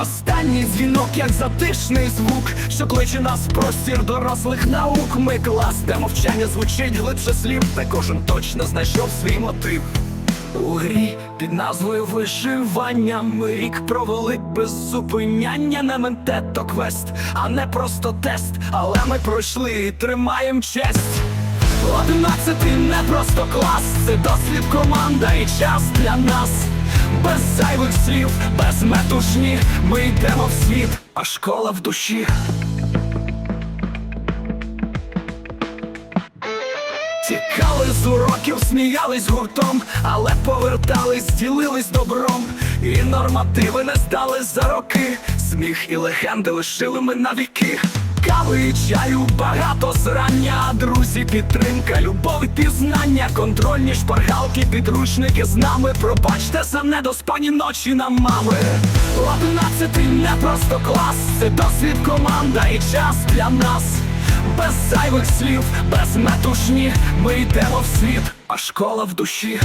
Останній дзвінок, як затишний звук, що кличе нас простір дорослих наук. Ми клас, де мовчання звучить глибше слів, де кожен точно знайшов свій мотив. У грі під назвою вишивання ми рік провели без зупиняння на ментето квест, а не просто тест, але ми пройшли і тримаєм честь. Одинадцятий не просто клас, це дослід команда і час для нас. Без зайвих слів, без метушні, ми йдемо в світ, а школа в душі. Тікали з уроків, сміялись гуртом, але повертались, ділились добром. І нормативи не здали за роки. Сміх і легенди лишили ми навіки. Кави чаю багато зрання, друзі, підтримка, любов і пізнання, контрольні шпаргалки, підручники з нами. Пробачте за недоспані ночі на мами. Одинадцятий не просто клас, це досвід команда і час для нас. Без зайвих слів, без метушні, ми йдемо в світ, а школа в душі.